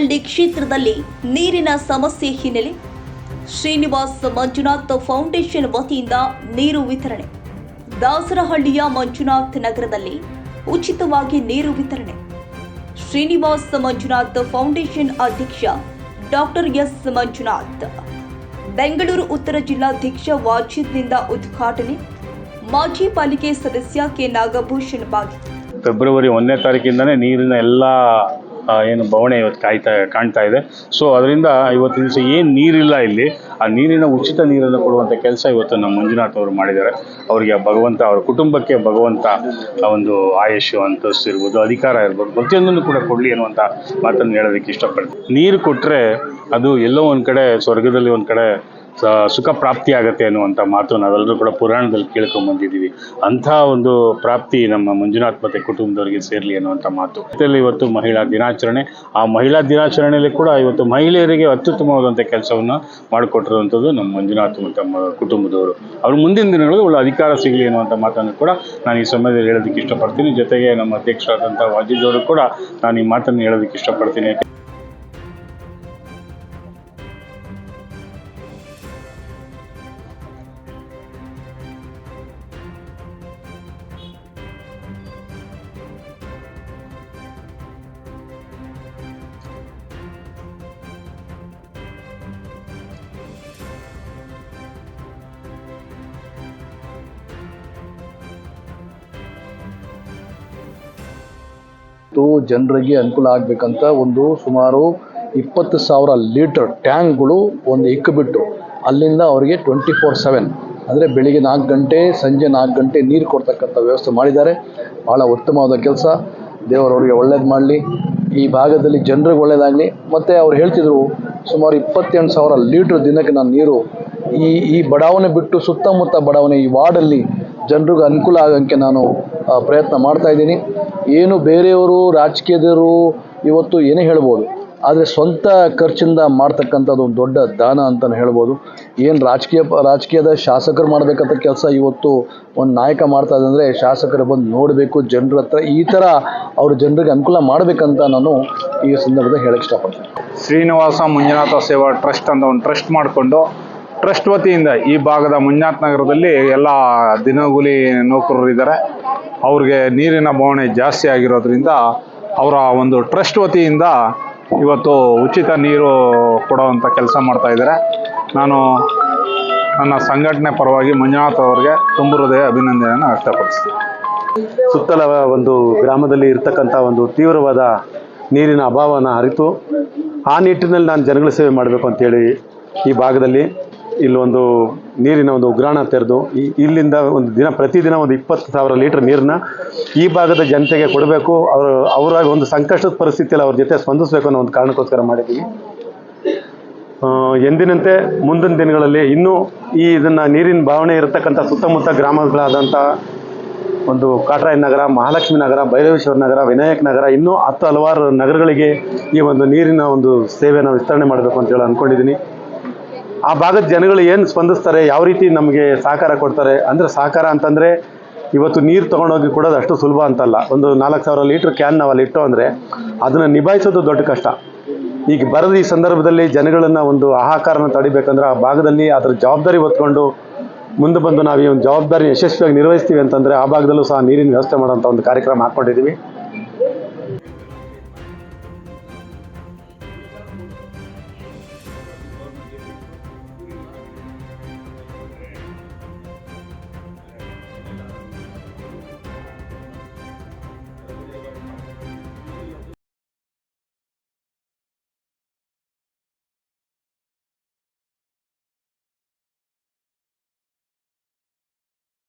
ದಾಸರಹಳ್ಳಿ ಕ್ಷೇತ್ರದಲ್ಲಿ ನೀರಿನ ಸಮಸ್ಯೆ ಹಿನ್ನೆಲೆ ಶ್ರೀನಿವಾಸ್ ಮಂಜುನಾಥ್ ಫೌಂಡೇಶನ್ ವತಿಯಿಂದ ನೀರು ವಿತರಣೆ. ದಾಸರಹಳ್ಳಿಯ ಮಂಜುನಾಥ್ ನಗರದಲ್ಲಿ ಉಚಿತವಾಗಿ ನೀರು ವಿತರಣೆ. ಶ್ರೀನಿವಾಸ್ ಮಂಜುನಾಥ್ ಫೌಂಡೇಶನ್ ಅಧ್ಯಕ್ಷ ಡಾಕ್ಟರ್ ಎಸ್ ಮಂಜುನಾಥ್. ಬೆಂಗಳೂರು ಉತ್ತರ ಜಿಲ್ಲಾಧ್ಯಕ್ಷ ವಾಜಿದ್ನಿಂದ ಉದ್ಘಾಟನೆ. ಮಾಜಿ ಪಾಲಿಕೆ ಸದಸ್ಯ ಕೆ ನಾಗಭೂಷಣ್ ಬಾಗಿ ಫೆಬ್ರವರಿ ಒಂದನೇ ತಾರೀಕಿಂದನೇ ನೀರಿನ ಎಲ್ಲ ಏನು ಬವಣೆ ಇವತ್ತು ಕಾಯ್ತಾ, ಕಾಣ್ತಾ ಇದೆ. ಸೊ ಅದರಿಂದ ಇವತ್ತಿನ ದಿವಸ ಏನು ನೀರಿಲ್ಲ ಇಲ್ಲಿ. ಆ ನೀರಿನ ಉಚಿತ ನೀರನ್ನು ಕೊಡುವಂಥ ಕೆಲಸ ಇವತ್ತು ನಮ್ಮ ಮಂಜುನಾಥ್ ಅವರು ಮಾಡಿದ್ದಾರೆ. ಅವರಿಗೆ ಆ ಭಗವಂತ, ಅವರ ಕುಟುಂಬಕ್ಕೆ ಭಗವಂತ ಒಂದು ಆಯಸ್ಸು ಅಂತಸ್ತು ಇರ್ಬೋದು ಅಧಿಕಾರ ಇರ್ಬೋದು, ಪ್ರತಿಯೊಂದನ್ನು ಕೂಡ ಕೊಡಲಿ ಅನ್ನುವಂಥ ಮಾತನ್ನು ಹೇಳೋದಕ್ಕೆ ಇಷ್ಟಪಡ್ತೀನಿ. ನೀರು ಕೊಟ್ಟರೆ ಅದು ಎಲ್ಲೋ ಒಂದು ಕಡೆ, ಸ್ವರ್ಗದಲ್ಲಿ ಒಂದು ಕಡೆ ಸುಖ ಪ್ರಾಪ್ತಿ ಆಗತ್ತೆ ಅನ್ನುವಂಥ ಮಾತು ನಾವೆಲ್ಲರೂ ಕೂಡ ಪುರಾಣದಲ್ಲಿ ಕೇಳ್ಕೊಂಡ್ ಬಂದಿದ್ದೀವಿ. ಅಂಥ ಒಂದು ಪ್ರಾಪ್ತಿ ನಮ್ಮ ಮಂಜುನಾಥ್ ಮತ್ತೆ ಕುಟುಂಬದವರಿಗೆ ಸೇರಲಿ ಅನ್ನುವಂಥ ಮಾತು. ಇದರಲ್ಲಿ ಇವತ್ತು ಮಹಿಳಾ ದಿನಾಚರಣೆ. ಆ ಮಹಿಳಾ ದಿನಾಚರಣೆಯಲ್ಲಿ ಕೂಡ ಇವತ್ತು ಮಹಿಳೆಯರಿಗೆ ಅತ್ಯುತ್ತಮವಾದಂಥ ಕೆಲಸವನ್ನು ಮಾಡಿಕೊಟ್ಟಿರುವಂಥದ್ದು ನಮ್ಮ ಮಂಜುನಾಥ್ ತಮ್ಮ ಕುಟುಂಬದವರು. ಅವ್ರ ಮುಂದಿನ ದಿನಗಳಲ್ಲಿ ಒಳ್ಳೆ ಅಧಿಕಾರ ಸಿಗಲಿ ಅನ್ನುವಂಥ ಮಾತನ್ನು ಕೂಡ ನಾನು ಈ ಸಮಯದಲ್ಲಿ ಹೇಳೋದಕ್ಕೆ ಇಷ್ಟಪಡ್ತೀನಿ. ಜೊತೆಗೆ ನಮ್ಮ ಅಧ್ಯಕ್ಷರಾದಂಥ ವಾಜಿದ್ ಅವರು ಕೂಡ ನಾನು ಈ ಮಾತನ್ನು ಹೇಳೋದಕ್ಕೆ ಇಷ್ಟಪಡ್ತೀನಿ. ಮತ್ತು ಜನರಿಗೆ ಅನುಕೂಲ ಆಗಬೇಕಂತ ಒಂದು ಸುಮಾರು ಇಪ್ಪತ್ತು ಸಾವಿರ ಲೀಟರ್ ಟ್ಯಾಂಕ್ಗಳು ಒಂದು ಇಕ್ಕಿಬಿಟ್ಟು ಅಲ್ಲಿಂದ ಅವರಿಗೆ ಟ್ವೆಂಟಿ ಫೋರ್ ಸೆವೆನ್ ಅಂದರೆ ಬೆಳಿಗ್ಗೆ ನಾಲ್ಕು ಗಂಟೆ, ಸಂಜೆ ನಾಲ್ಕು ಗಂಟೆ ನೀರು ಕೊಡ್ತಕ್ಕಂಥ ವ್ಯವಸ್ಥೆ ಮಾಡಿದ್ದಾರೆ. ಭಾಳ ಉತ್ತಮವಾದ ಕೆಲಸ. ದೇವರವರಿಗೆ ಒಳ್ಳೇದು ಮಾಡಲಿ. ಈ ಭಾಗದಲ್ಲಿ ಜನರಿಗೆ ಒಳ್ಳೇದಾಗಲಿ. ಮತ್ತು ಅವ್ರು ಹೇಳ್ತಿದ್ರು, ಸುಮಾರು ಇಪ್ಪತ್ತೆಂಟು ಸಾವಿರ ಲೀಟ್ರ್ ದಿನಕ್ಕೆ ನಾನು ನೀರು ಈ ಈ ಬಡಾವಣೆ ಬಿಟ್ಟು ಸುತ್ತಮುತ್ತ ಬಡಾವಣೆ ಈ ವಾರ್ಡಲ್ಲಿ ಜನರಿಗೆ ಅನುಕೂಲ ಆಗೋಂಗೆ ನಾನು ಪ್ರಯತ್ನ ಮಾಡ್ತಾ ಇದ್ದೀನಿ. ಏನು ಬೇರೆಯವರು, ರಾಜಕೀಯದವರು ಇವತ್ತು ಏನೇ ಹೇಳ್ಬೋದು, ಆದರೆ ಸ್ವಂತ ಖರ್ಚಿಂದ ಮಾಡ್ತಕ್ಕಂಥದ್ದು ಒಂದು ದೊಡ್ಡ ದಾನ ಅಂತಲೇ ಹೇಳ್ಬೋದು. ಏನು ರಾಜಕೀಯ, ರಾಜಕೀಯದ ಶಾಸಕರು ಮಾಡಬೇಕಂತ ಕೆಲಸ ಇವತ್ತು ಒಂದು ನಾಯಕ ಮಾಡ್ತಾ ಇದೆ ಅಂದರೆ ಶಾಸಕರು ಬಂದು ನೋಡಬೇಕು, ಜನರ ಹತ್ರ ಈ ಥರ ಅವ್ರ ಜನರಿಗೆ ಅನುಕೂಲ ಮಾಡಬೇಕಂತ ನಾನು ಈ ಸಂದರ್ಭದಲ್ಲಿ ಹೇಳಕ್ಕೆ ಇಷ್ಟಪಡ್ತೀನಿ. ಶ್ರೀನಿವಾಸ ಮಂಜುನಾಥ ಸೇವಾ ಟ್ರಸ್ಟ್ ಅಂತ ಒಂದು ಟ್ರಸ್ಟ್ ಮಾಡಿಕೊಂಡು ಟ್ರಸ್ಟ್ ವತಿಯಿಂದ ಈ ಭಾಗದ ಮುಂಜಾತ್ ನಗರದಲ್ಲಿ ಎಲ್ಲ ದಿನಗೂಲಿ ನೌಕರರು ಇದ್ದಾರೆ. ಅವ್ರಿಗೆ ನೀರಿನ ಬವಣೆ ಜಾಸ್ತಿ ಆಗಿರೋದ್ರಿಂದ ಅವರ ಒಂದು ಟ್ರಸ್ಟ್ ವತಿಯಿಂದ ಇವತ್ತು ಉಚಿತ ನೀರು ಕೊಡೋವಂಥ ಕೆಲಸ ಮಾಡ್ತಾಯಿದ್ದಾರೆ ನಾನು ನನ್ನ ಸಂಘಟನೆ ಪರವಾಗಿ ಮಂಜುನಾಥ್ ಅವರಿಗೆ ತುಂಬ ಹೃದಯ ಅಭಿನಂದನೆಯನ್ನು ವ್ಯಕ್ತಪಡಿಸ್ತೀನಿ. ಸುತ್ತಲ ಒಂದು ಗ್ರಾಮದಲ್ಲಿ ಇರ್ತಕ್ಕಂಥ ಒಂದು ತೀವ್ರವಾದ ನೀರಿನ ಅಭಾವನ ಅರಿತು ಆ ನಿಟ್ಟಿನಲ್ಲಿ ನಾನು ಜನಗಳ ಸೇವೆ ಮಾಡಬೇಕು ಅಂತೇಳಿ ಈ ಭಾಗದಲ್ಲಿ ಇಲ್ಲೊಂದು ನೀರಿನ ಒಂದು ಉಗ್ರಾಣ ತೆರೆದು ಇಲ್ಲಿಂದ ಒಂದು ದಿನ, ಪ್ರತಿದಿನ ಒಂದು ಇಪ್ಪತ್ತು ಸಾವಿರ ಲೀಟ್ರ್ ನೀರನ್ನ ಈ ಭಾಗದ ಜನತೆಗೆ ಕೊಡಬೇಕು. ಅವರು ಅವರ ಒಂದು ಸಂಕಷ್ಟದ ಪರಿಸ್ಥಿತಿಯಲ್ಲಿ ಅವ್ರ ಜೊತೆ ಸ್ಪಂದಿಸಬೇಕು ಅನ್ನೋ ಒಂದು ಕಾರಣಕ್ಕೋಸ್ಕರ ಮಾಡಿದ್ದೀವಿ. ಎಂದಿನಂತೆ ಮುಂದಿನ ದಿನಗಳಲ್ಲಿ ಇನ್ನೂ ಈ ಇದನ್ನು ನೀರಿನ ಭಾವನೆ ಇರತಕ್ಕಂಥ ಸುತ್ತಮುತ್ತ ಗ್ರಾಮಗಳಾದಂಥ ಒಂದು ಕಾಟ್ರಾಯ ನಗರ, ಮಹಾಲಕ್ಷ್ಮಿ ನಗರ, ಭೈರವೇಶ್ವರ ನಗರ, ವಿನಾಯಕ್ ನಗರ, ಇನ್ನೂ ಹತ್ತು ಹಲವಾರು ನಗರಗಳಿಗೆ ಈ ಒಂದು ನೀರಿನ ಒಂದು ಸೇವೆಯನ್ನು ವಿಸ್ತರಣೆ ಮಾಡಬೇಕು ಅಂತ ಹೇಳಿ ಅಂದ್ಕೊಂಡಿದ್ದೀನಿ ಆ ಭಾಗದ ಜನಗಳು ಏನು ಸ್ಪಂದಿಸ್ತಾರೆ, ಯಾವ ರೀತಿ ನಮಗೆ ಸಹಕಾರ ಕೊಡ್ತಾರೆ, ಅಂದರೆ ಸಹಕಾರ ಅಂತಂದರೆ ಇವತ್ತು ನೀರು ತೊಗೊಂಡೋಗಿ ಕೊಡೋದು ಅಷ್ಟು ಸುಲಭ ಅಂತಲ್ಲ. ಒಂದು ನಾಲ್ಕು ಸಾವಿರ ಲೀಟ್ರ್ ಕ್ಯಾನ್ ನಾವು ಅಲ್ಲಿ ಇಟ್ಟು ಅಂದರೆ ಅದನ್ನು ನಿಭಾಯಿಸೋದು ದೊಡ್ಡ ಕಷ್ಟ. ಈಗ ಬರದ ಈ ಸಂದರ್ಭದಲ್ಲಿ ಜನಗಳನ್ನು ಒಂದು ಆಹಾಕಾರನ ತಡಿಬೇಕಂದ್ರೆ ಆ ಭಾಗದಲ್ಲಿ ಅದರ ಜವಾಬ್ದಾರಿ ಹೊತ್ಕೊಂಡು ಮುಂದೆ ಬಂದು ನಾವು ಈ ಒಂದು ಜವಾಬ್ದಾರಿ ಯಶಸ್ವಿಯಾಗಿ ನಿರ್ವಹಿಸ್ತೀವಿ ಅಂತಂದರೆ ಆ ಭಾಗದಲ್ಲೂ ಸಹ ನೀರಿನ ವ್ಯವಸ್ಥೆ ಮಾಡೋಂಥ ಒಂದು ಕಾರ್ಯಕ್ರಮ ಹಾಕ್ಕೊಂಡಿದ್ದೀವಿ